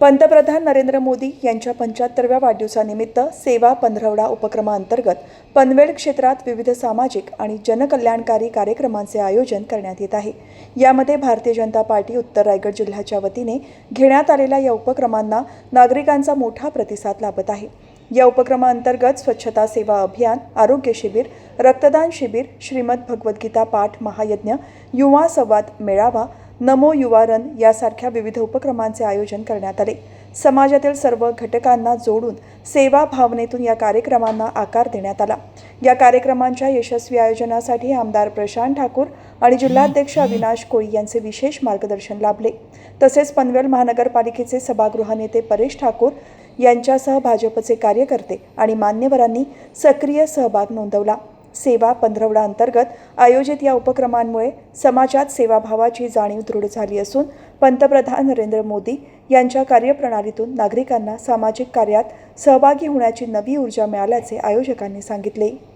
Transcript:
पंतप्रधान नरेंद्र मोदी यांच्या पंच्याहत्तरव्या वाढदिवसानिमित्त सेवा पंधरवडा उपक्रमाअंतर्गत पनवेल क्षेत्रात विविध सामाजिक आणि जनकल्याणकारी कार्यक्रमांचे आयोजन करण्यात येत आहे. यामध्ये भारतीय जनता पार्टी उत्तर रायगड जिल्ह्याच्या वतीने घेण्यात आलेल्या या उपक्रमांना नागरिकांचा मोठा प्रतिसाद लाभत आहे. या उपक्रमाअंतर्गत स्वच्छता सेवा अभियान आरोग्य शिबिर रक्तदान शिबिर श्रीमद भगवद्गीता पाठ महायज्ञ युवा संवाद मेळावा नमो युवारन यासारख्या विविध उपक्रमांचे आयोजन करण्यात आले. समाजातील सर्व घटकांना जोडून सेवा भावनेतून या कार्यक्रमांना आकार देण्यात आला. या कार्यक्रमांच्या यशस्वी आयोजनासाठी आमदार प्रशांत ठाकूर आणि जिल्हाध्यक्ष अविनाश कोळी यांचे विशेष मार्गदर्शन लाभले. तसेच पनवेल महानगरपालिकेचे सभागृह नेते परेश ठाकूर यांच्यासह भाजपचे कार्यकर्ते आणि मान्यवरांनी सक्रिय सहभाग नोंदवला. सेवा पंधरवडा अंतर्गत आयोजित या उपक्रमांमुळे समाजात सेवाभावाची जाणीव दृढ झाली असून पंतप्रधान नरेंद्र मोदी यांच्या कार्यप्रणालीतून नागरिकांना सामाजिक कार्यात सहभागी होण्याची नवी ऊर्जा मिळाल्याचे आयोजकांनी सांगितले.